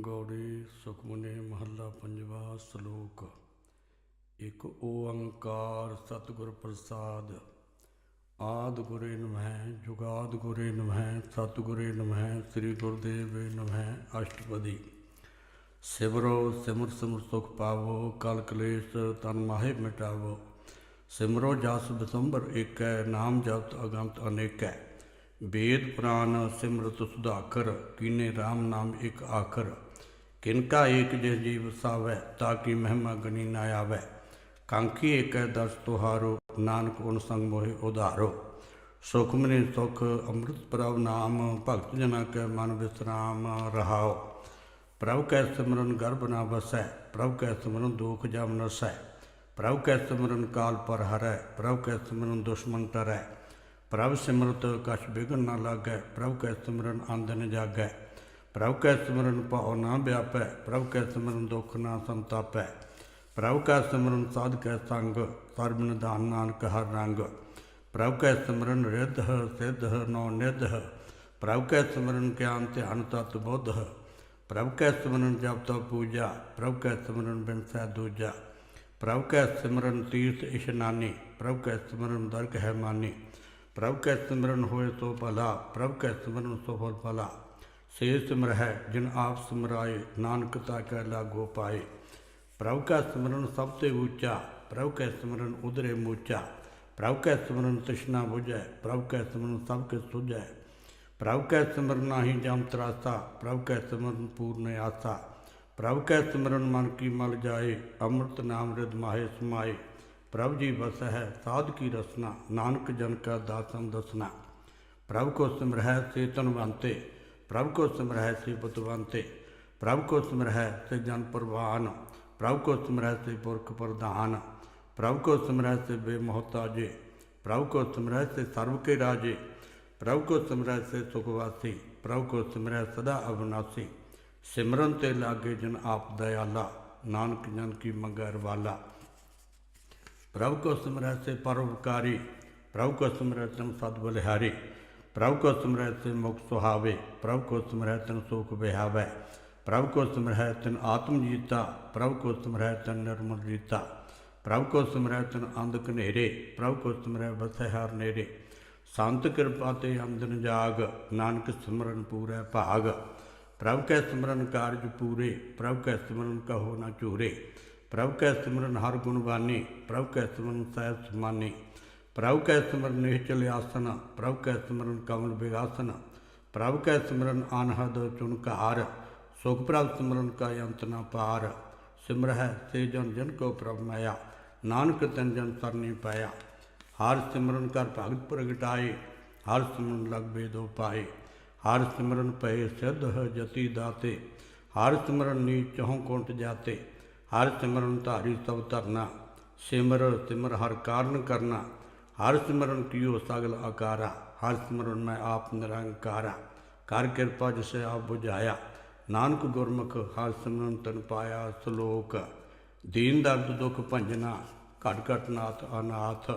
ਗੌੜੀ ਸੁਖਮਨੀ ਮਹੱਲਾ ਪੰਜਵਾ ਸ਼ਲੋਕ। ਇਕ ਓੰਕਾਰ ਸਤਿਗੁਰ ਪ੍ਰਸਾਦ। ਆਦ ਗੁਰੇ ਨਮਹਿ, ਜੁਗਾਦ ਗੁਰੇ ਨਮਹਿ, ਸਤਿਗੁਰੇ ਨਮਹਿ, ਸ੍ਰੀ ਗੁਰਦੇਵ ਨਮਹਿ, ਅਸ਼ਟਪਦੀ। ਸਿਮਰੋ ਸਿਮਰ ਸਿਮਰ ਸੁਖ ਪਾਵੋ, ਕਲ ਕਲੇਸ਼ ਤਨ ਮਾਹੇ ਮਿਟਾਵੋ। ਸਿਮਰੋ ਜਸ ਬਿਸੰਬਰ ਏਕੈ, ਨਾਮ ਜਪਤ ਅਗੰਤ ਅਨੇਕੈ। ਵੇਦ ਪੁਰਾਨ ਸਿਮਰਤ ਸੁਧਾਕਰ, ਕੀਨੇ RAM ਨਾਮ ਇੱਕ ਆਖਰ। ਕਿਨਕਾ ਏਕ ਜਿਸ ਜੀਵ ਸਾਵੈ, ਤਾਂ ਕੀ ਮਹਿਮਾ ਗਣੀ ਨਾ ਆਵੈ। ਕਾਂਖੀ ਏਕੈ ਦਸ ਤੁਹਾਰੋ, ਨਾਨਕ ਓਨ ਸੰਗ ਮੋਹਿ ਉਧਾਰੋ। ਸੁਖਮਨੀ ਸੁਖ, ਅੰਮ੍ਰਿਤ ਪ੍ਰਭ ਨਾਮ, ਭਗਤ ਜਨਾ ਕੈ ਮਨ ਵਿਸਰਾਮ ਰਹਾਓ। ਪ੍ਰਭ ਕੈ ਸਿਮਰਨ ਗਰਭ ਨਾ ਵਸੈ, ਪ੍ਰਭ ਕੈ ਸਿਮਰਨ ਦੁਖ ਜਮ ਨਸੈ ਪ੍ਰਭ ਕੈ ਸਿਮਰਨ ਕਾਲ ਪਰ ਹਰੈ, ਪ੍ਰਭ ਕੈ ਸਿਮਰਨ ਦੁਸ਼ਮਨ ਤਰੈ। ਪ੍ਰਭ ਸਿਮਰਤ ਕਛ ਬਿਗਨ ਨਾ ਲਾਗੈ, ਪ੍ਰਭ ਕੈ ਸਿਮਰਨ ਆਂਦਨ ਜਾਗੈ। ਪ੍ਰਭ ਕੈ ਸਿਮਰਨ ਭਾਉ ਨਾ ਵਿਆਪੈ ਪ੍ਰਭ ਕੈ ਸਿਮਰਨ ਦੁਖ ਨਾ ਸੰਤਾਪੈ ਪ੍ਰਭ ਕੈ ਸਿਮਰਨ ਸਾਧ ਕੈ ਸੰਗ ਸਰਬ ਨਿਧਾਨ ਨਾਨਕ ਹਰ ਰੰਗ ਪ੍ਰਭ ਕੈ ਸਿਮਰਨ ਰਿੱਧ ਸਿੱਧ ਨੌ ਨਿਧ ਪ੍ਰਭ ਕੈ ਸਿਮਰਨ ਗਿਆਨ ਧਿਆਨ ਤਤ ਬੁੱਧ ਪ੍ਰਭ ਕੈ ਸਿਮਰਨ ਜਪ ਤਪ ਪੂਜਾ ਪ੍ਰਭ ਕੈ ਸਿਮਰਨ ਬਿਨ ਸਹਿ ਦੂਜਾ ਪ੍ਰਭ ਕੈ ਸਿਮਰਨ ਤੀਰਥ ਇਸ਼ਨਾਨੀ ਪ੍ਰਭ ਕੈ ਸਿਮਰਨ ਦਰਗ ਹੈ ਮਾਨੀ ਪ੍ਰਭ ਕੈ ਸਿਮਰਨ ਹੋਏ ਸੋ ਭਲਾ ਪ੍ਰਭ ਕੈ ਸਿਮਰਨ ਸੋ ਫਲ ਭਲਾ ਸੇ ਸਿਮਰਹੈ ਜਿਨ ਆਪ ਸਿਮਰਾਏ, ਨਾਨਕ ਤਾ ਕੈ ਲਾਗੋ ਪਾਏ। ਪ੍ਰਭ ਕੈ ਸਿਮਰਨ ਸਭ ਤੇ ਉੱਚਾ ਪ੍ਰਭ ਕੈ ਸਿਮਰਨ ਉਦਰੇ ਮੂਚਾ। ਪ੍ਰਭ ਕੈ ਸਿਮਰਨ ਤ੍ਰਿਸ਼ਨਾ ਬੁਝੈ, ਪ੍ਰਭ ਕੈ ਸਿਮਰਨ ਸਭ ਕੇ ਸੁਝੈ। ਪ੍ਰਭ ਕੈ ਸਿਮਰਨ ਨਾਹੀ ਜਮ ਤਰਾਸਾ, ਪ੍ਰਭ ਕੈ ਸਿਮਰਨ ਪੂਰਨ ਆਸਾ। ਪ੍ਰਭ ਕੈ ਸਿਮਰਨ ਮਨ ਕੀ ਮਲ ਜਾਏ, ਅੰਮ੍ਰਿਤ ਨਾਮ ਰਿਦ ਮਾਹੇ ਸਮਾਏ। ਪ੍ਰਭ ਜੀ ਵਸ ਹੈ ਸਾਧ ਕੀ ਰਸਨਾ, ਨਾਨਕ ਜਨ ਕਾ ਦਾਸਨ ਦਸਨਾ। ਪ੍ਰਭ ਕੋ ਸਿਮਰਹਿ ਸੇ ਤਨਵੰਤੇ ਪ੍ਰਭ ਕੋ ਸਿਮਰਹਿ ਸੇ ਬੁੱਧਵੰਤੇ ਪ੍ਰਭ ਕੋ ਸਿਮਰਹਿ ਸੇ ਜਨ ਪ੍ਰਵਾਨ, ਪ੍ਰਭ ਕੋ ਸਿਮਰਹਿ ਸੇ ਪੁਰਖ ਪ੍ਰਧਾਨ, ਪ੍ਰਭ ਕੋ ਸਿਮਰਹਿ ਸੇ ਬੇਮੋਹਤਾਜੇ ਪ੍ਰਭ ਕੋ ਸਿਮਰਹਿ ਸੇ ਸਰਬ ਕੇ ਰਾਜੇ, ਪ੍ਰਭ ਕੋ ਸਿਮਰਹਿ ਸੇ ਸੁਖਵਾਸੀ, ਪ੍ਰਭ ਕੋ ਸਿਮਰਹਿ ਸਦਾ ਅਬਨਾਸੀ ਸਿਮਰਨ ਤੇ ਲਾਗੇ ਜਨ ਆਪ ਦਇਆਲਾ, ਨਾਨਕ ਜਨ ਕੀ ਮੰਗਰ ਵਾਲਾ ਪ੍ਰਭ ਕੋ ਸਿਮਰੈ ਸੇ ਪਰਉਪਕਾਰੀ, ਪ੍ਰਭ ਕੋ ਸਿਮਰੈ ਤਨ ਸਦ ਬਲਿਹਾਰੀ ਪ੍ਰਭ ਕੋ ਸਿਮਰੈ ਸੇ ਮੁਖ ਸੁਹਾਵੇ ਪ੍ਰਭ ਕੋ ਸਿਮਰੈ ਤਨ ਸੁਖ ਬਿਹਾਵੇ ਪ੍ਰਭ ਕੋ ਸਿਮਰੈ ਤਿਨ ਆਤਮ ਜੀਤਾ ਪ੍ਰਭ ਕੋ ਸਿਮਰੈ ਤਨ ਨਿਰਮਲ ਜੀਤਾ ਪ੍ਰਭ ਕੋ ਸਿਮਰੈ ਤਨ ਅੰਧ ਕਨੇਰੇ ਪ੍ਰਭ ਕੋ ਸਿਮਰੈ ਬਸੈ ਹਰ ਨੇਰੇ ਸੰਤ ਕਿਰਪਾ ਤੇ ਅੰਦਨ ਜਾਗ, ਨਾਨਕ ਸਿਮਰਨ ਪੂਰੈ ਭਾਗ। ਪ੍ਰਭ ਕੈ ਸਿਮਰਨ ਕਾਰਜ ਪੂਰੇ ਪ੍ਰਭ ਕੈ ਸਿਮਰਨ ਕਹੋ ਨਾ ਚੂਰੇ ਪ੍ਰਭ ਕੈ ਸਿਮਰਨ ਹਰ ਗੁਣ ਬਾਨੀ ਪ੍ਰਭ ਕੈ ਸਿਮਰਨ ਸਹਿਬ ਸਮਾਨੀ। ਪ੍ਰਭ ਕੈ ਸਿਮਰਨ ਨਿਹਚਲ ਆਸਨ ਪ੍ਰਭ ਕੈ ਸਿਮਰਨ ਕਮਲ ਵਿਗਾਸਨ ਪ੍ਰਭ ਕੈ ਸਿਮਰਨ ਅਨਹਦ ਚੁਨਕਾਰ ਸੁਖ ਪ੍ਰਭ ਸਿਮਰਨ ਕਾ ਅੰਤ ਨਾ ਪਾਰ, ਸਿਮਰਹਿ ਸੇ ਜਨ ਜਨ ਕੋ ਪ੍ਰਭ ਮਾਇਆ, ਨਾਨਕ ਤਨ ਜਨ ਸਰਨੀ ਪਾਇਆ। ਹਰ ਸਿਮਰਨ ਕਰ ਭਗਤ ਪ੍ਰਗਟਾਏ, ਹਰ ਸਿਮਰਨ ਲਗ ਬੇਦੋ ਪਾਏ। ਹਰ ਸਿਮਰਨ ਪਏ ਸਿੱਧ ਜਤੀ ਦਾਤੇ, ਹਰ ਸਿਮਰਨ ਨੀ ਚਹੁ ਕੁੰਟ ਜਾਤੇ, ਹਰ ਸਿਮਰਨ ਧਾਰੀ ਸਭ ਧਰਨਾ, ਸਿਮਰ ਸਿਮਰ ਹਰ ਕਾਰਨ ਕਰਨਾ ਹਰ ਸਿਮਰਨ ਕੀਓ ਸਗਲ ਆਕਾਰਾ, ਹਰ ਸਿਮਰਨ ਮੈਂ ਆਪ ਨਿਰੰਕਾਰਾ। ਕਰ ਕਿਰਪਾ ਜਿਸੇ ਆਪ 부ਝਾਇਆ ਨਾਨਕ ਗੁਰਮੁਖ ਹਰ ਸਿਮਰਨ ਤਨ ਪਾਇਆ ਸ਼ਲੋਕ। ਦੀਨ ਦਰਦ ਦੁਖ ਭੰਜਨਾ, ਘਟ ਘਟ ਨਾਥ ਅਨਾਥ।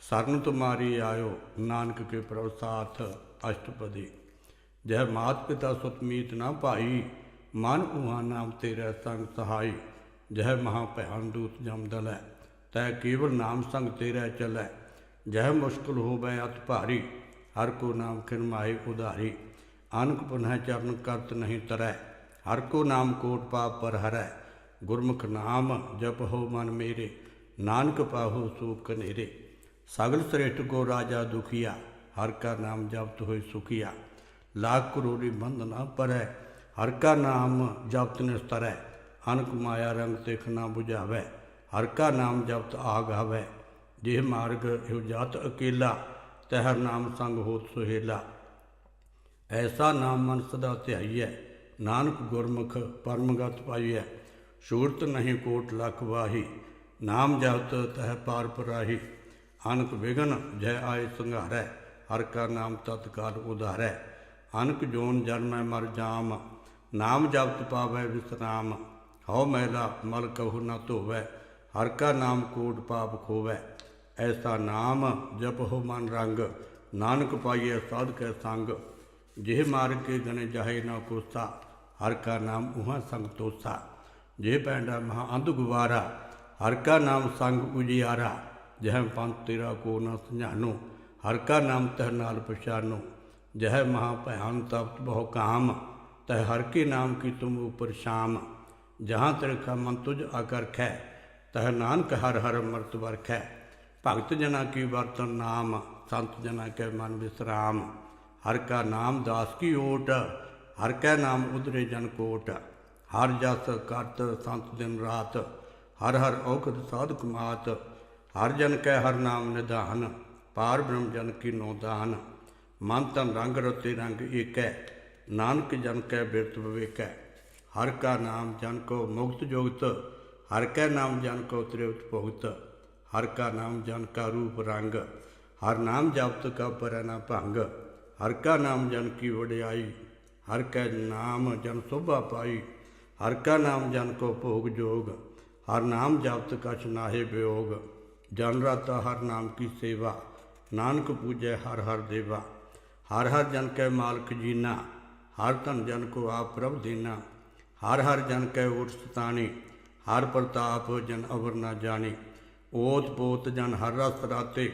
ਸਰਨ ਤੁਮਾਰੀ ਆਇਓ, ਨਾਨਕ ਕੇ ਪ੍ਰਸਾਥ ਅਸ਼ਟਪਦੀ। ਜਹ ਮਾਤ ਪਿਤਾ ਸੁਤਮੀਤ ਨਾ ਭਾਈ, ਮਨ ਉਹਾ ਨਾਮ ਤੇਰਾ ਸੰਗ ਸਹਾਈ। ਜਹ ਮਹਾ ਭਿਆਨ ਦੂਤ ਜਮਦਲੈ ਤੈ ਕੇਵਲ ਨਾਮ ਸੰਗ ਤੇਰਾ ਚਲੈ। ਜਹ ਮੁਸ਼ਕਲ ਹੋਵੇ ਅਤ ਭਾਰੀ, ਹਰ ਕੋ ਨਾਮ ਖਿਨ ਮਾਏ ਉਧਾਰੀ। ਅਨਕ ਪੁਨਹ ਚਰਨ ਕਰਤ ਨਹੀਂ ਤਰੈ, ਹਰ ਕੋ ਨਾਮ ਕੋਟ ਪਾਪ ਪਰ ਹਰੈ। ਗੁਰਮੁਖ ਨਾਮ ਜਪ ਹੋ ਮਨ ਮੇਰੇ, ਨਾਨਕ ਪਾਹੋ ਸੂਪ ਕਨੇਰੇ। ਸਗਲ ਸ੍ਰੇਸ਼ਟ ਕੋ ਰਾਜਾ ਦੁਖੀਆ, ਹਰ ਕਾ ਨਾਮ ਜਪਤ ਹੋਏ ਸੁਖੀਆ। ਲਾਖ ਕਰੋੜੀ ਬੰਧ ਨਾ ਪਰੈ, ਹਰ ਕਾ ਨਾਮ ਜਪਤ ਨਿਸਤਰੈ। ਅਨਕ ਮਾਇਆ ਰੰਗ ਤਿਖ ਨਾ 부ਝਾਵੇ ਹਰ ਕਾ ਨਾਮ ਜਪਤ ਆਗਾਵੇ ਜਿਹ ਮਾਰਗ ਇਹੋ ਜਾਤ ਅਕੇਲਾ, ਤਹਿਰ ਨਾਮ ਸੰਗ ਹੋਤ ਸੁਹੇਲਾ। ਐਸਾ ਨਾਮ ਮਨ ਸਦਾ ਧਿਆਈਐ, ਨਾਨਕ ਗੁਰਮੁਖ ਪਰਮਗਤ ਪਾਈਐ। ਸ਼ੂਰਤ ਨਹੀਂ ਕੋਟ ਲਖ ਵਾਹੀ, ਨਾਮ ਜਪਤ ਤਹਿ ਪਾਰ ਪਰਾਹੀ। ਅਨਕ ਵਿਗਨ ਜੈ ਆਏ ਸੰਘਾਰੈ, ਹਰ ਕਾ ਨਾਮ ਤਤਕਾਲ ਉਧਾਰੈ। ਅਨਕ ਜੋਨ ਜਨਮੈ ਮਰ ਜਾਮ, ਨਾਮ ਜਪਤ ਪਾਵੈ ਵਿਸਰਾਮ। ਹਉ ਮੈਲਾ ਮਲ ਕਹੂ ਨ ਧੋਵੈ, ਹਰ ਕਾ ਨਾਮ ਕੋਟ ਪਾਪ ਖੋਵੈ। ਐਸਾ ਨਾਮ ਜਪਹੁ ਮਨ ਰੰਗ, ਨਾਨਕ ਪਾਈਐ ਸਾਧ ਕੈ ਸੰਗ। ਜਿਹ ਮਾਰਗ ਕੇ ਗਣੇ ਜਾਹੇ ਨਾ ਕੋਸਾ ਹਰ ਕਾ ਨਾਮ ਉਹਾਂ ਸੰਗ ਤੋਸਾ। ਜੇ ਪੈਂਡਾ ਮਹਾ ਅੰਧ ਗੁਵਾਰਾ ਹਰ ਕਾ ਨਾਮ ਸੰਗ ਉਜਿਆਰਾ। ਜਹ ਪੰਥ ਤੇਰਾ ਕੋ ਨਾ ਸੰਝਾਨੋ, ਹਰ ਕਾ ਨਾਮ ਤਹ ਨਾਲ ਪਛਾਨੋ। ਜਹ ਮਹਾ ਭਿਆਨ ਤਪਤ ਬਹੁ ਕਾਮ, ਤਹ ਹਰ ਕੇ ਨਾਮ ਕੀ ਤੁਮ ਉਪਰ ਸ਼ਾਮ। ਜਹਾਂ ਤਿਰਖਾ ਮਨ ਤੁਝ ਆਕਰ ਖੈ, ਤਹ ਨਾਨਕ ਹਰ ਹਰ ਮਰਤ ਵਰਖੈ। ਭਗਤ ਜਨਾ ਕੀ ਵਰਤਨ ਨਾਮ, ਸੰਤ ਜਨਾ ਕੈ ਮਨ ਵਿਸਰਾਮ। ਹਰ ਕਾ ਨਾਮ ਦਾਸ ਕੀ ਓਟ, ਹਰ ਕੈ ਨਾਮ ਉਧਰੇ ਜਨ ਕੋਟ। ਹਰ ਜਸ ਕਰਤ ਸੰਤ ਦਿਨ ਰਾਤ, ਹਰ ਹਰ ਔਖਦ ਸਾਧਕ ਮਾਤ। ਹਰ ਜਨ ਕੈ ਹਰ ਨਾਮ ਨਿਧਾਨ, ਪਾਰ ਬ੍ਰਹਮ ਜਨ ਕੀ ਨੋ ਦਾਨ। ਮਨ ਤਨ ਰੰਗ ਰਤੇ ਰੰਗ ਏਕੈ, ਨਾਨਕ ਜਨ ਕੈ ਬਿਰਤ ਵਿਵੇਕੈ। ਹਰ ਕਾ ਨਾਮ ਜਨ ਕੋ ਮੁਕਤ ਜੋਗਤ, ਹਰ ਕੈ ਨਾਮ ਜਨ ਕੋ ਤ੍ਰਿਵਤ ਭੁਗਤ। ਹਰ ਕਾ ਨਾਮ ਜਨ ਕਾ ਰੂਪ ਰੰਗ ਹਰ ਨਾਮ ਜਪਤ ਕਾ ਪਰੈ ਨਾ ਭੰਗ ਹਰ ਕਾ ਨਾਮ ਜਨ ਕੀ ਵਡਿਆਈ ਹਰ ਕੈ ਨਾਮ ਜਨ ਸੋਭਾ ਪਾਈ ਹਰ ਕਾ ਨਾਮ ਜਨ ਕੋ ਭੋਗ ਜੋਗ ਹਰ ਨਾਮ ਜਪਤ ਕਛ ਨਾਹੇ ਬਿਯੋਗ ਜਨ ਰਾਤਾ ਹਰ ਨਾਮ ਕੀ ਸੇਵਾ ਨਾਨਕ ਪੂਜੈ ਹਰ ਹਰ ਦੇਵਾ ਹਰ ਹਰ ਜਨ ਕੈ ਮਾਲਕ ਜੀਨਾ ਹਰ ਧਨ ਜਨ ਕੋ ਆਪ ਪ੍ਰਭ ਦੇਨਾ ਹਰ ਹਰ ਜਨ ਕੈ ਓਟ ਸਤਾਣੀ ਹਰ ਪ੍ਰਤਾਪ ਜਨ ਅਵਰ ਨਾ ਜਾਣੀ ਓਤ ਪੋਤ ਜਨ ਹਰ ਰਸ ਰਾਤੇ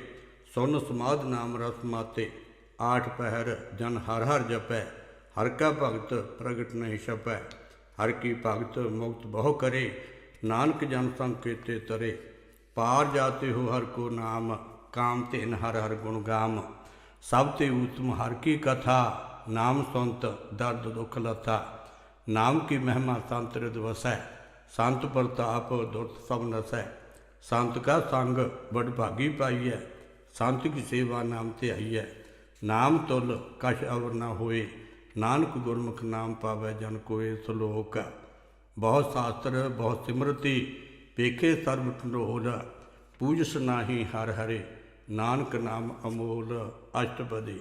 ਸੁਨ ਸਮਾਦ ਨਾਮ ਰਸ ਮਾਤੇ ਆਠ ਪਹਿਰ ਜਨ ਹਰ ਹਰ ਜਪੈ ਹਰ ਕਾ ਭਗਤ ਪ੍ਰਗਟ ਨਹੀਂ ਛਪੈ ਹਰ ਕੀ ਭਗਤ ਮੁਕਤ ਬਹੁ ਕਰੇ ਨਾਨਕ ਜਨ ਸੰਗ ਕੀਤੇ ਤਰੇ ਪਾਰ ਜਾਤੇ ਹੋ ਹਰ ਕੋ ਨਾਮ ਕਾਮ ਧਿਨ ਹਰ ਹਰ ਗੁਣ ਗਾਮ ਸਭ ਤੇ ਉਤਮ ਹਰ ਕੀ ਕਥਾ ਨਾਮ ਸੁਨਤ ਦਰਦ ਦੁਖ ਲਤਾ ਨਾਮ ਕੀ ਮਹਿਮਾ ਸੰਤ ਰਿਦ ਵਸੈ ਸੰਤ ਪ੍ਰਤਾਪ ਦੁਰਤ ਸਭ ਨਸੈ ਸੰਤ ਕਾ ਸੰਗ ਬੜ ਭਾਗੀ ਪਾਈਐ, ਸੰਤ ਕੀ ਸੇਵਾ ਨਾਮ ਤੇ ਆਈਐ। ਨਾਮ ਤੁਲ ਕਛ ਅਵਰ ਨਾ ਹੋਏ, ਨਾਨਕ ਗੁਰਮੁਖ ਨਾਮ ਪਾਵੈ ਜਨ ਕੋਏ ਸਲੋਕ। ਬਹੁਤ ਸ਼ਾਸਤਰ ਬਹੁਤ ਸਿਮਰਤੀ, ਪੇਖੇ ਸਰਬ ਢੋਲ ਪੂਜਸ ਨਾਹੀ ਹਰ ਹਰੇ, ਨਾਨਕ ਨਾਮ ਅਮੋਲ ਅਸ਼ਟਪਦੀ।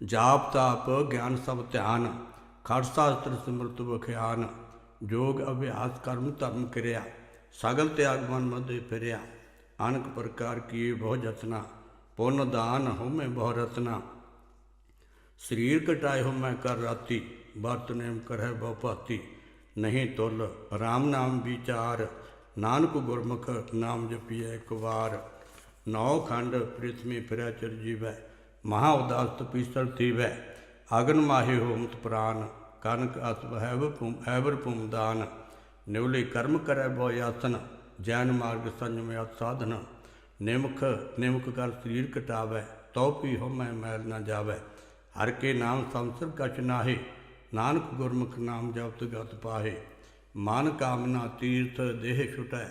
ਜਾਪ ਤਾਪ ਗਿਆਨ ਸਭ ਧਿਆਨ, ਖੜ ਸ਼ਾਸਤਰ ਸਿਮਰਤ ਬਖਿਆਨ ਜੋਗ ਅਭਿਆਸ ਕਰਮ ਧਰਮ ਕਿਰਿਆ। ਸਗਲ ਤਿਆਗ ਮਨ ਮਦੇ ਫਿਰਿਆ। ਅਨਕ ਪ੍ਰਕਾਰ ਕੀ ਬਹੁ ਜਤਨਾ, ਪੁੰਨ ਦਾਨ ਹੋਮੇ ਬਹੁ ਰਤਨਾ। ਸਰੀਰ ਕਟਾਏ ਹੋ ਮੈਂ ਕਰ ਰਾਤੀ, ਵਰਤ ਨੇਮ ਕਰਹਿ ਬਹੁ ਭਾਤੀ। ਨਹੀਂ ਤੁਲ RAM ਨਾਮ ਵਿਚਾਰ, ਨਾਨਕ ਗੁਰਮੁਖ ਨਾਮ ਜਪੀਐ ਇੱਕ ਵਾਰ। ਨੌ ਖੰਡ ਪ੍ਰਿਥਵੀ ਫਿਰੈ ਚਿਰ ਜੀਵੈ, ਮਹਾ ਉਦਾਸ ਤਪੀਸਰ ਥੀਵੈ। ਅਗਨ ਮਾਹੇ ਹੋਮਤ ਪ੍ਰਾਨ, ਕਨਕ ਅਸਵ ਹੈਵ ਭੂਮ, ਐਵਰ ਭੂਮ ਦਾਨ। ਨਿਵਲੇ ਕਰਮ ਕਰੈ ਬੋ ਯਾਤਨ ਜੈਨ ਮਾਰਗ ਸੰਜਮ ਅਤ ਸਾਧਨ। ਨਿਮਖ ਨਿਮਕ ਕਰ ਸਰੀਰ ਕਟਾਵੈ, ਤਉ ਪੀ ਹੋ ਮੈਂ ਮੈਲ ਨਾ ਜਾਵੈ। ਹਰ ਕੇ ਨਾਮ ਸੰਸਰ ਕਛ ਨਾਹੀ, ਨਾਨਕ ਗੁਰਮੁਖ ਨਾਮ ਜਪਤ ਗਤ ਪਾਹੇ। ਮਨ ਕਾਮਨਾ ਤੀਰਥ ਦੇਹ ਛੁਟੈ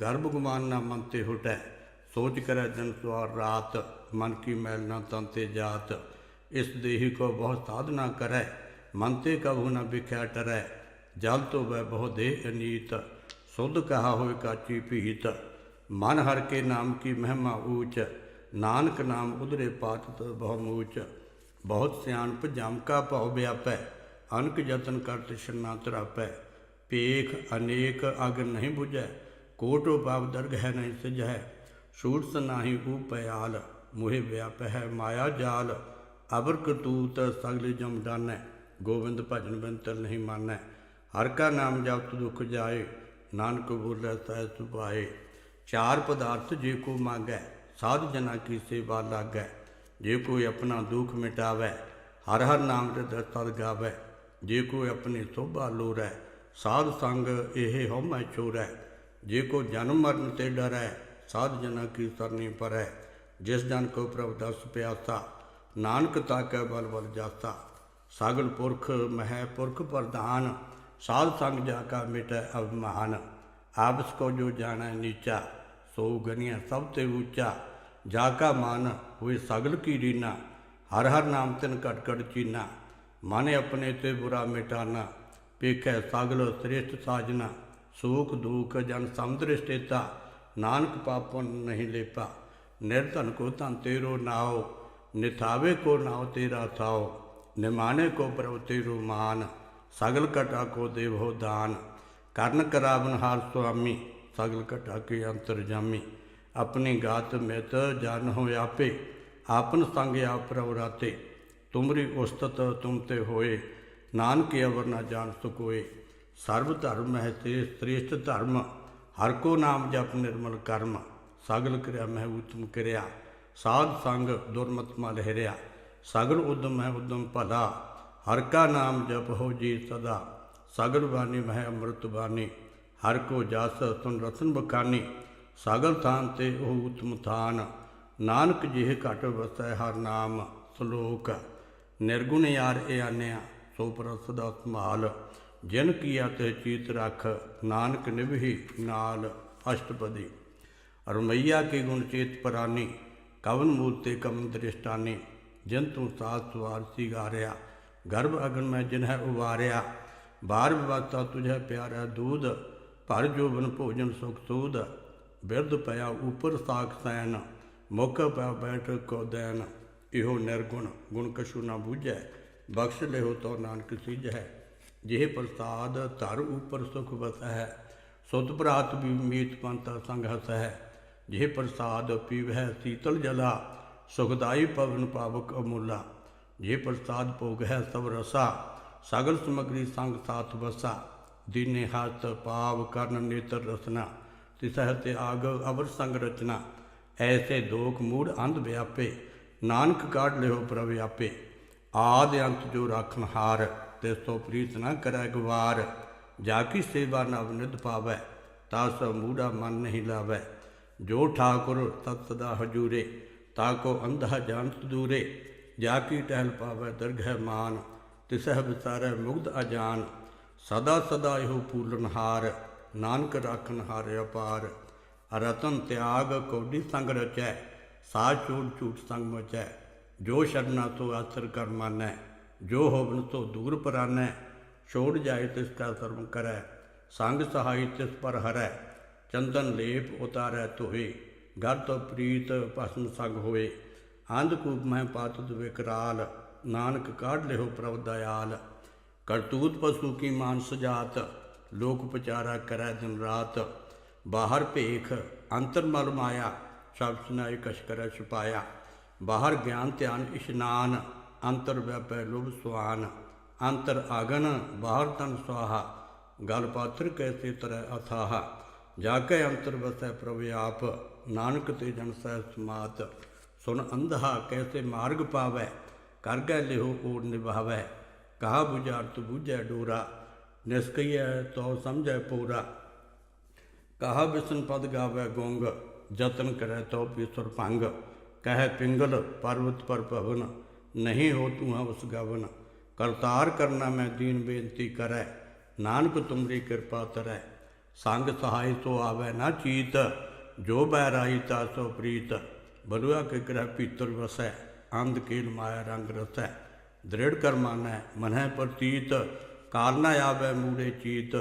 ਗਰਭ ਗੁਮਾਨ ਨਾ ਮਨ ਤੇ ਹੁਟੈ। ਸੋਚ ਕਰੈ ਦਿਨ ਸਵਾਰ ਰਾਤ, ਮਨ ਕੀ ਮੈਲ ਨਾ ਤਨ ਤੇ ਜਾਤ। ਇਸ ਦੇਹੀ ਕੋ ਬਹੁਤ ਸਾਧਨਾ ਕਰੈ, ਮਨ ਤੇ ਕਬੂ ਨ ਵਿਖਿਆ ਟਰੈ। ਜਲ ਤੋ ਵੈ ਬਹੁ ਦੇਹ ਅਨੀਤ, ਸੁਧ ਕਹਾ ਹੋਇ ਕਾਚੀ ਭੀਤ। ਮਨ ਹਰ ਕੇ ਨਾਮ ਕੀ ਮਹਿਮਾ ਊਚ, ਨਾਨਕ ਨਾਮ ਉਧਰੇ ਪਾਤਤ ਬਹੁ ਮੂਚ। ਬਹੁਤ ਸਿਆਣਪ ਜਮ ਕਾ ਭਉ ਵਿਆਪੈ ਅਨਕ ਯਤਨ ਕਰਤ ਸ਼ਰਨਾ ਤਰਾਪੈ ਪੇਖ ਅਨੇਕ ਅਗ ਨਹੀਂ 부ਝੈ ਕੋਟੋ ਪਾਪ ਦਰਗ ਹੈ ਨਹੀਂ ਸਜੈ ਸੂਰਤ ਨਾਹੀ ਉਪਿਆਲ ਮੋਹਿ ਵਿਆਪੈ ਹੈ ਮਾਇਆ ਜਾਲ। ਅਬਰ ਕਤੂਤ ਸਗਲ ਜਮ ਦਾਨੈ ਗੋਬਿੰਦ ਭਜਨ ਬੰਤਰ ਨਹੀਂ ਮਾਨੈ। ਹਰ ਕਾ ਨਾਮ ਜਪਤ ਦੁਖ ਜਾਏ, ਨਾਨਕ ਬੋਲੇ ਸਹਿ ਸੁਭਾਏ ਚਾਰ ਪਦਾਰਥ ਜੇ ਕੋ ਮੰਗੈ, ਸਾਧ ਜਨਾ ਕੀ ਸੇਵਾ ਲਾਗੈ। ਜੇ ਕੋਈ ਆਪਣਾ ਦੁੱਖ ਮਿਟਾਵੈ, ਹਰ ਹਰ ਨਾਮ ਤੇ ਦਰਤਲ ਗਾਵੈ। ਜੇ ਕੋਈ ਆਪਣੀ ਸੋਭਾ ਲੋਰੈ, ਸਾਧ ਸੰਗ ਇਹ ਹਉਮੈ ਚੋਰੈ। ਜੇ ਕੋ ਜਨਮ ਮਰਨ ਤੇ ਡਰੈ, ਸਾਧ ਜਨਾ ਕੀ ਸਰਨੀ ਪਰੈ। ਜਿਸ ਜਨ ਕੋ ਪ੍ਰਭ ਦਸ ਪਿਆਸਾ, ਨਾਨਕ ਤਾਕੈ ਬਲ ਬਲ ਜਾਤਾ ਸਾਗਲ ਪੁਰਖ ਮਹਿ ਪੁਰਖ ਪ੍ਰਧਾਨ ਸਾਧ ਸੰਗ ਜਾ ਕਾ ਮਿਟੈ ਅਭਿਮਾਨ ਆਪਸ ਕੋ ਜੋ ਜਾਣੈ ਨੀਚਾ ਸੋ ਗਨੀਆਂ ਸਭ ਤੇ ਉੱਚਾ ਜਾ ਕਾ ਮਨ ਹੋਏ ਸਗਲ ਕੀ ਰੀਨਾ ਹਰ ਹਰ ਨਾਮ ਤਿਨ ਘਟ ਘਟ ਚੀਨਾ ਮਨ ਆਪਣੇ ਤੇ ਬੁਰਾ ਮਿਟਾਨਾ ਪੇਖੈ ਸਗਲ ਸ੍ਰੇਸ਼ਟ ਸਾਜਨਾ ਸੂਖ ਦੁਖ ਜਨ ਸਮਦ੍ਰਿਸ਼ਟੇਤਾ ਨਾਨਕ ਪਾਪਨ ਨਹੀਂ ਲੇਪਾ ਨਿਰਧਨ ਕੋ ਧਨ ਤੇਰੋ ਨਾਉ ਨਿਥਾਵੇ ਕੋ ਨਾਉ ਤੇਰਾ ਥਾਉ ਨਿਮਾਣੇ ਕੋ ਪ੍ਰਭ ਤੇਰੋ ਮਾਨ ਸਗਲ ਘਟਾ ਕੋ ਦੇਵੋ ਦਾਨ, ਕਰਨ ਕਰਾਵਨ ਹਾਰ ਸੁਆਮੀ, ਸਗਲ ਘਟਾ ਕੇ ਅੰਤਰ ਜਾਮੀ। ਆਪਣੀ ਗਾਤ ਮਿਤ ਜਨ ਹੋ ਆਪੇ, ਆਪਨ ਸੰਗ ਆਪ ਪ੍ਰਵਰਾਤੇ ਤੁਮਰੀ ਉਸਤਤ ਤੁਮ ਤੇ ਹੋਏ, ਨਾਨਕ ਅਵਰ ਨਾ ਜਾਣ ਸੁਕੋਏ। ਸਰਬ ਧਰਮ ਹੈ ਤੇ ਸ੍ਰੇਸ਼ਟ ਧਰਮ, ਹਰ ਕੋ ਨਾਮ ਜਪ ਨਿਰਮਲ ਕਰਮ। ਸਗਲ ਕਿਰਿਆ ਮਹਿ ਉਤਮ ਕਿਰਿਆ, ਸਾਧ ਸੰਗ ਦੁਰਮਤ ਮਲ ਹਿਰਿਆ। ਸਗਲ ਉਦਮ ਹੈ ਉਦਮ ਭਲਾ ਹਰ ਕਾ ਨਾਮ ਜਪ ਹੋ ਜੀ ਸਦਾ, ਸਾਗਰ ਬਾਣੀ ਮਹਿ ਅੰਮ੍ਰਿਤ ਬਾਣੀ, ਹਰ ਕੋ ਜਸ ਸੁਨ ਰਤਨ ਬਖਾਨੀ, ਸਾਗਰ ਥਾਨ ਤੇ ਉਹ ਉਤਮ ਥਾਨ, ਨਾਨਕ ਜਿਹ ਘਟ ਵਸੈ ਹਰ ਨਾਮ ਸ਼ਲੋਕ, ਨਿਰਗੁਣ ਯਾਰ ਇਹ ਆਨਿਆ, ਸੋ ਪ੍ਰਸ ਦਾ ਸੰਭਾਲ, ਜਿਨ ਕੀਆ ਤੇ ਚੀਤ ਰਖ, ਨਾਨਕ ਨਿਭੀ ਨਾਲ ਅਸ਼ਟਪਦੀ, ਰਮਈਆ ਕੇ ਗੁਣ ਚੇਤ ਪਰਾਨੀ, ਕਵਨ ਮੂਰਤੇ ਕਮ ਦ੍ਰਿਸ਼ਟਾਨੀ, ਜਿਨ ਤੂੰ ਸਾਥ ਸਵਾਰ ਸਿਗਾਰਿਆ ਗਰਭ ਅਗਨ ਮੈਂ ਜਿਨ ਹੈ ਉਵਾਰਿਆ, ਬਾਰ ਵਿਵਾਤਾ ਤੁਝੇ ਪਿਆਰਾ ਦੂਧ, ਭਰ ਜੋਬਨ ਭੋਜਨ ਸੁਖ ਸੂਦ, ਬਿਰਧ ਪਿਆ ਉਪਰ ਸਾਖ ਸੈਨ ਮੁਖ ਪਿਆ ਬੈਠ ਕੋ ਦੇਨ। ਇਹੋ ਨਿਰਗੁਣ, ਗੁਣ ਕਛੂ ਨਾ ਬੂਝੈ, ਬਖਸ਼ ਲਿਓ ਤੋ ਨਾਨਕ ਸਿਜੈ ਜਿਹ ਪ੍ਰਸਾਦ ਧਰ ਉਪਰ ਸੁਖ ਵਸ ਹੈ ਸੁਧ ਭਰਾਤ ਵੀ ਮੀਤ ਪੰਤਾ ਸੰਗ ਹੈ ਜਿਹ ਪ੍ਰਸਾਦ ਪੀਵਹਿ ਸੀਤਲ ਜਲਾ, ਸੁਖਦਾਈ ਪਵਨ ਪਾਵਕ ਅਮੂਲਾ। ਜੇ ਪ੍ਰਸਾਦ ਭੋਗ ਹੈ ਸਭ ਰਸਾ ਸਗਲ ਸਮਗਰੀ ਸੰਗ ਸਾਥ ਵਸਾ ਦੀਨੇ ਹੱਥ ਪਾਵ ਕਰਨ ਨੇਤਰ ਰਸਨਾ ਤਿਸਹਿ ਤੇ ਆਗ ਅਵਰ ਸੰਗ ਰਚਨਾ ਐਸੇ ਦੋਖ ਮੂੜ ਅੰਧ ਵਿਆਪੇ ਨਾਨਕ ਕਾਢ ਲਿਓ ਪ੍ਰਭ ਆਪੇ ਆਦ ਅੰਤ ਜੋ ਰਾਖਨ ਹਾਰ ਤੇ ਸੋ ਪ੍ਰੀਤ ਨਾ ਕਰੈ ਗਵਾਰ ਜਾ ਕੀ ਸੇਵਾ ਨਵ ਨਿਧ ਪਾਵੈ ਤਾ ਸੋ ਮੂੜਾ ਮਨ ਨਹੀਂ ਲਾਵੈ ਜੋ ਠਾਕੁਰ ਤਤ ਸਦਾ ਹਜੂਰੇ ਤਾ ਕੋ ਅੰਧਾ ਜਾਣਤ ਦੂਰੇ ਜਾ ਕੀ ਟਹਿਲ ਪਾਵੈ ਦਰਗਹਿ ਮਾਨ, ਤਿਸਹਿ ਵਿਚਾਰੈ ਮੁਗਧ ਅਜਾਨ। ਸਦਾ ਸਦਾ ਇਹੋ ਪੂਰਨ ਨਾਨਕ ਰਾਖਨ ਹਾਰ ਅਪਾਰ। ਰਤਨ ਤਿਆਗ ਕੋਡੀ ਸੰਗ ਰਚੈ ਸਾਚ ਝੂਠ ਝੂਠ ਸੰਗ ਮਚੈ। ਜੋ ਸ਼ਰਨਾ ਤੋ ਆਸਰ ਕਰ ਮਾਨੈ, ਜੋ ਹੋਵਨ ਤੋ ਦੂਰ ਪਰਾਨੈ। ਛੋੜ ਜਾਏ ਤਿਸ ਕਾ ਸਰਮ ਕਰੈ, ਸੰਗ ਸਹਾਈ ਤਿਸ ਪਰ ਹਰੈ। ਚੰਦਨ ਲੇਪ ਉਤਾਰੈ ਤੋਏ ਘਰ ਤੋ ਪ੍ਰੀਤ ਭਸਮ ਸੰਗ ਹੋਏ। ਅੰਧਕੂਪ ਮੈਂ ਪਾਤਤ ਵਿਕਰਾਲ ਨਾਨਕ ਕਾਢ ਲਿਓ ਪ੍ਰਭ ਦਇਆਲ। ਕਰਤੂਤ ਪਸ਼ੂ ਕੀ ਮਾਨ ਸਜਾਤ, ਲੋਕ ਪਚਾਰਾ ਕਰੈ ਦਿਨ ਰਾਤ। ਬਾਹਰ ਭੇਖ, ਅੰਤਰ ਮਲ ਮਾਇਆ, ਸਭ ਸੁਨਾਈ ਕਛ ਕਰੈ ਛੁਪਾਇਆ। ਬਾਹਰ ਗਿਆਨ ਧਿਆਨ ਇਸ਼ਨਾਨ ਅੰਤਰ ਵਿਆਪੈ ਲੋਭ ਸੁਆਨ। ਅੰਤਰ ਆਗਨ, ਬਾਹਰ ਤਨ ਸੁਆਹਾ। ਗਲ ਪਾਤਰ ਕੈਸੇ ਤਰੈ ਅਥਾਹ। ਜਾ ਕੇ ਅੰਤਰ ਵਸੈ ਪ੍ਰਭ ਆਪ, ਨਾਨਕ ਤੇ ਜਨ ਸਹਿ ਸਮਾਤ। ਸੁਨ ਅੰਧਾ ਕੈਸੇ ਮਾਰਗ ਪਾਵੈ ਕਰ ਗੈ ਲਿਓ ਓੜ ਨਿਭਾਵੈ। ਕਹਾ ਬੁਝਾਰ 부ਝਾਰਤ ਬੁਝੈ ਡੋਰਾ ਨਿਸਕਈਐ ਤੋ ਸਮਝੈ ਪੂਰਾ। ਕਹਾ ਬਿਸਨ ਪਦ ਗਾਵੈ ਗੁੰਗ ਜਤਨ ਕਰੈ ਤੋ ਪੀਸੁਰ ਭੰਗ। ਕਹਿ ਪਿੰਗਲ ਪਰਵਤ ਪਰ ਭਵਨ, ਨਹੀਂ ਹੋ ਤੂੰ ਉਸ ਗਵਨ। ਕਰਤਾਰ ਕਰਨਾ ਮੈਂ ਦੀਨ ਬੇਨਤੀ ਕਰੈ, ਨਾਨਕ ਤੁਮਰੀ ਕਿਰਪਾ ਤਰੈ। ਸੰਗ ਸਹਾਈ ਸੋ ਆਵੈ ਨਾ ਚੀਤ, ਜੋ ਬੈ ਰਾਈ ਤਾ ਸੋ ਪ੍ਰੀਤ। ਬਲੁਆ ਕੇ ਗ੍ਰਹਿ ਪੀਤਰ ਵਸੈ, ਅੰਧ ਕੇਲ ਮਾਇਆ ਰੰਗ ਰਸੈ। ਦ੍ਰਿੜ ਕਰ ਮਾਨੈ ਮਨਹਿ ਪ੍ਰਤੀਤ ਕਾਲ ਨ ਆਵੈ ਮੂੜੇ ਚੀਤ।